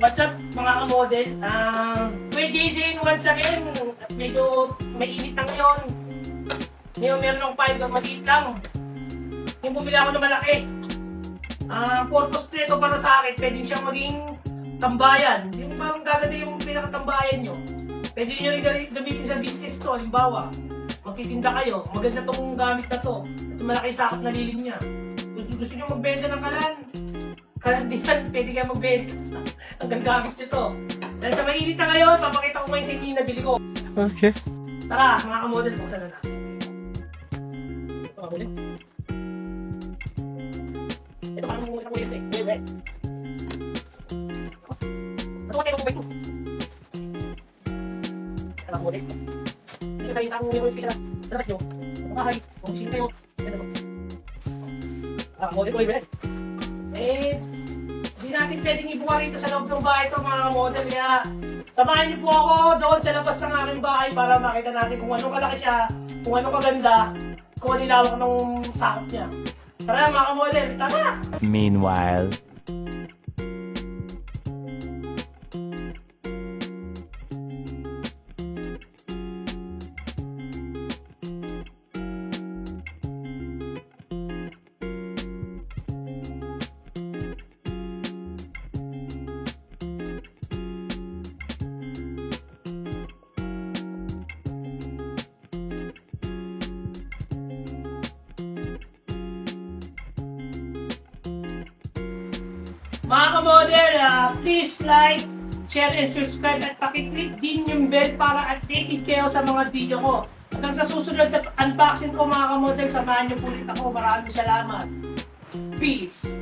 model. Ah, may JJ once again. Medyo mainit lang yun. Ngayon meron akong pilot, maliit lang. Yung bumili ako ng malaki. Ah, purpose nito para sa akin, pwede siyang maging tambayan. Yung parang gaganda yung pinakatambayan nyo. Pwede nyo rin gami- gamitin sa business to. Halimbawa, magtitinda kayo. Maganda tong gamit na to. Ito malaki sakot na lilim niya. Gusto, gusto nyo magbenta ng kalan. Kalan din yan, pwede kayo magbenta. Ang gamit nyo to. Dahil sa mainit na ngayon, papakita ko ngayon sa inyo yung nabili ko. Okay. Tara, mga kamodel, buksan na na. Ito, kamodel. Ito, parang muna ko yun eh. Wait, wait. Ito, kayo kung ito. Ito, kamodel. Ito, kayo ang meron yung sa labas nyo. Bahay, kung sino kayo. Ito. Ah, kamodel ko, wait, Eh, hindi natin pwedeng ibuka rito sa loob ng bahay ito, mga kamodel. Kaya, samahan niyo po ako doon sa labas ng aking bahay para makita natin kung anong kalaki siya, kung anong kaganda, kung anong lawak ng sakop niya. Tara mga kamodel, tara! Meanwhile. Mga kamodel, ah, please like, share, and subscribe at pakiclick din yung bell para updated kayo sa mga video ko. Hanggang sa susunod na unboxing ko mga kamodel, samahan niyo ulit ako. Maraming salamat. Peace!